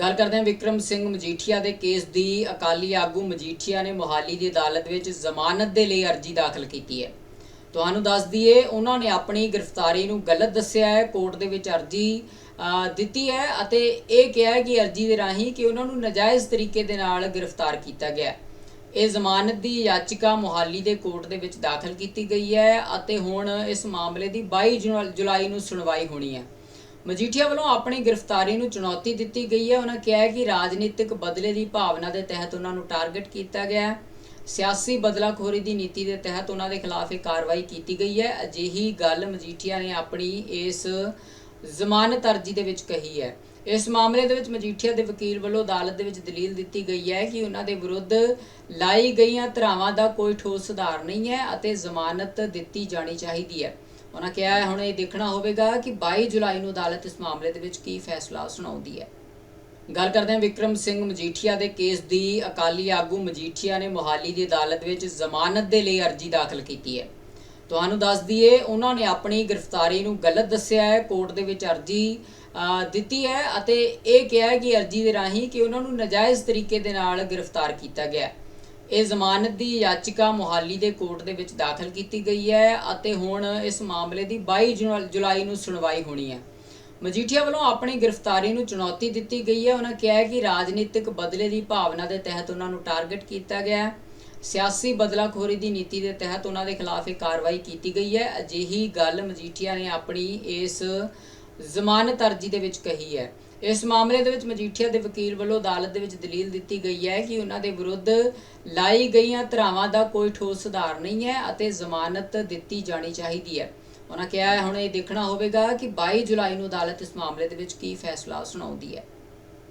ਗੱਲ ਕਰਦੇ ਹਾਂ ਵਿਕਰਮ ਸਿੰਘ ਮਜੀਠੀਆ ਦੇ ਕੇਸ ਦੀ। ਅਕਾਲੀ ਆਗੂ ਮਜੀਠੀਆ ਨੇ ਮੋਹਾਲੀ ਦੀ ਅਦਾਲਤ ਵਿੱਚ ਜ਼ਮਾਨਤ ਦੇ ਲਈ ਅਰਜ਼ੀ ਦਾਖਲ ਕੀਤੀ ਹੈ। ਤੁਹਾਨੂੰ ਦੱਸ ਦਈਏ, ਉਹਨਾਂ ਨੇ ਆਪਣੀ ਗ੍ਰਿਫਤਾਰੀ ਨੂੰ ਗਲਤ ਦੱਸਿਆ ਹੈ, ਕੋਰਟ ਦੇ ਵਿੱਚ ਅਰਜ਼ੀ ਦਿੱਤੀ ਹੈ ਅਤੇ ਇਹ ਕਿਹਾ ਹੈ ਕਿ ਅਰਜ਼ੀ ਦੇ ਰਾਹੀਂ ਕਿ ਉਹਨਾਂ ਨੂੰ ਨਾਜਾਇਜ਼ ਤਰੀਕੇ ਦੇ ਨਾਲ ਗ੍ਰਿਫਤਾਰ ਕੀਤਾ ਗਿਆ ਇਹ ਜ਼ਮਾਨਤ ਦੀ ਯਾਚਿਕਾ ਮੋਹਾਲੀ ਦੇ ਕੋਰਟ ਦੇ ਵਿੱਚ ਦਾਖਲ ਕੀਤੀ ਗਈ ਹੈ ਅਤੇ ਹੁਣ ਇਸ ਮਾਮਲੇ ਦੀ 22 ਜੁਲਾ- ਜੁਲਾਈ ਨੂੰ ਸੁਣਵਾਈ ਹੋਣੀ ਹੈ। ਮਜੀਠੀਆ ਵੱਲੋਂ ਆਪਣੀ ਗ੍ਰਿਫਤਾਰੀ ਨੂੰ ਚੁਣੌਤੀ ਦਿੱਤੀ ਗਈ ਹੈ। ਉਹਨਾਂ ਕਿਹਾ ਹੈ ਕਿ ਰਾਜਨੀਤਿਕ ਬਦਲੇ ਦੀ ਭਾਵਨਾ ਦੇ ਤਹਿਤ ਉਹਨਾਂ ਨੂੰ ਟਾਰਗੇਟ ਕੀਤਾ ਗਿਆ ਹੈ। ਸਿਆਸੀ ਬਦਲਾਖੋਰੀ ਦੀ ਨੀਤੀ ਦੇ ਤਹਿਤ ਉਹਨਾਂ ਦੇ ਖਿਲਾਫ ਇਹ ਕਾਰਵਾਈ ਕੀਤੀ ਗਈ ਹੈ। ਅਜਿਹੀ ਗੱਲ ਮਜੀਠੀਆ ਨੇ ਆਪਣੀ ਇਸ ਜ਼ਮਾਨਤ ਅਰਜ਼ੀ ਦੇ ਵਿੱਚ ਕਹੀ ਹੈ। ਇਸ ਮਾਮਲੇ ਦੇ ਵਿੱਚ ਮਜੀਠੀਆ ਦੇ ਵਕੀਲ ਵੱਲੋਂ ਅਦਾਲਤ ਦੇ ਵਿੱਚ ਦਲੀਲ ਦਿੱਤੀ ਗਈ ਹੈ ਕਿ ਉਹਨਾਂ ਦੇ ਵਿਰੁੱਧ ਲਾਈ ਗਈਆਂ ਧਰਾਵਾਂ ਦਾ ਕੋਈ ਠੋਸ ਸੁਧਾਰ ਨਹੀਂ ਹੈ ਅਤੇ ਜ਼ਮਾਨਤ ਦਿੱਤੀ ਜਾਣੀ ਚਾਹੀਦੀ ਹੈ। ਉਹਨਾਂ ਕਿਹਾ, ਹੁਣ ਇਹ ਦੇਖਣਾ ਹੋਵੇਗਾ ਕਿ 22 ਜੁਲਾਈ ਨੂੰ ਅਦਾਲਤ ਇਸ ਮਾਮਲੇ ਦੇ ਵਿੱਚ ਕੀ ਫੈਸਲਾ ਸੁਣਾਉਂਦੀ ਹੈ। ਗੱਲ ਕਰਦੇ ਹਾਂ ਵਿਕਰਮ ਸਿੰਘ ਮਜੀਠੀਆ ਦੇ ਕੇਸ ਦੀ। ਅਕਾਲੀ ਆਗੂ ਮਜੀਠੀਆ ਨੇ ਮੋਹਾਲੀ ਦੀ ਅਦਾਲਤ ਵਿੱਚ ਜ਼ਮਾਨਤ ਦੇ ਲਈ ਅਰਜ਼ੀ ਦਾਖਲ ਕੀਤੀ ਹੈ। ਤੁਹਾਨੂੰ ਦੱਸ ਦਈਏ ਉਹਨਾਂ ਨੇ ਆਪਣੀ ਗ੍ਰਿਫਤਾਰੀ ਨੂੰ ਗਲਤ ਦੱਸਿਆ ਹੈ, ਕੋਰਟ ਦੇ ਵਿੱਚ ਅਰਜ਼ੀ ਦਿੱਤੀ ਹੈ ਅਤੇ ਇਹ ਕਿਹਾ ਕਿ ਅਰਜ਼ੀ ਦੇ ਰਾਹੀਂ ਕਿ ਉਹਨਾਂ ਨੂੰ ਨਾਜਾਇਜ਼ ਤਰੀਕੇ ਦੇ ਨਾਲ ਗ੍ਰਿਫਤਾਰ ਕੀਤਾ ਗਿਆ ਹੈ। ਇਹ ਜ਼ਮਾਨਤ ਦੀ ਯਾਚਿਕਾ ਮੋਹਾਲੀ ਦੇ ਕੋਰਟ ਦੇ ਵਿੱਚ ਦਾਖਲ ਕੀਤੀ ਗਈ ਹੈ ਅਤੇ ਹੁਣ ਇਸ ਮਾਮਲੇ ਦੀ 22 ਜੁਲਾ- ਜੁਲਾਈ ਨੂੰ ਸੁਣਵਾਈ ਹੋਣੀ ਹੈ। ਮਜੀਠੀਆ ਵੱਲੋਂ ਆਪਣੀ ਗ੍ਰਿਫਤਾਰੀ ਨੂੰ ਚੁਣੌਤੀ ਦਿੱਤੀ ਗਈ ਹੈ। ਉਹਨਾਂ ਕਿਹਾ ਕਿ ਰਾਜਨੀਤਿਕ ਬਦਲੇ ਦੀ ਭਾਵਨਾ ਦੇ ਤਹਿਤ ਉਹਨਾਂ ਨੂੰ ਟਾਰਗੇਟ ਕੀਤਾ ਗਿਆ ਹੈ। ਸਿਆਸੀ ਬਦਲਾਖੋਰੀ ਦੀ ਨੀਤੀ ਦੇ ਤਹਿਤ ਉਹਨਾਂ ਦੇ ਖਿਲਾਫ ਇਹ ਕਾਰਵਾਈ ਕੀਤੀ ਗਈ ਹੈ। ਅਜਿਹੀ ਗੱਲ ਮਜੀਠੀਆ ਨੇ ਆਪਣੀ ਇਸ ਜ਼ਮਾਨਤ ਅਰਜ਼ੀ ਦੇ ਵਿੱਚ ਕਹੀ ਹੈ। ਇਸ ਮਾਮਲੇ ਦੇ ਵਿੱਚ ਮਜੀਠੀਆ ਦੇ ਵਕੀਲ ਵੱਲੋਂ ਅਦਾਲਤ ਦੇ ਵਿੱਚ ਦਲੀਲ ਦਿੱਤੀ ਗਈ ਹੈ ਕਿ ਉਹਨਾਂ ਦੇ ਵਿਰੁੱਧ ਲਾਈ ਗਈਆਂ ਧਰਾਵਾਂ ਦਾ ਕੋਈ ਠੋਸ ਸੁਧਾਰ ਨਹੀਂ ਹੈ ਅਤੇ ਜ਼ਮਾਨਤ ਦਿੱਤੀ ਜਾਣੀ ਚਾਹੀਦੀ ਹੈ। ਉਹਨਾਂ ਕਿਹਾ ਹੁਣ ਇਹ ਦੇਖਣਾ ਹੋਵੇਗਾ ਕਿ 22 ਜੁਲਾਈ ਨੂੰ ਅਦਾਲਤ ਇਸ ਮਾਮਲੇ ਦੇ ਵਿੱਚ ਕੀ ਫੈਸਲਾ ਸੁਣਾਉਂਦੀ ਹੈ।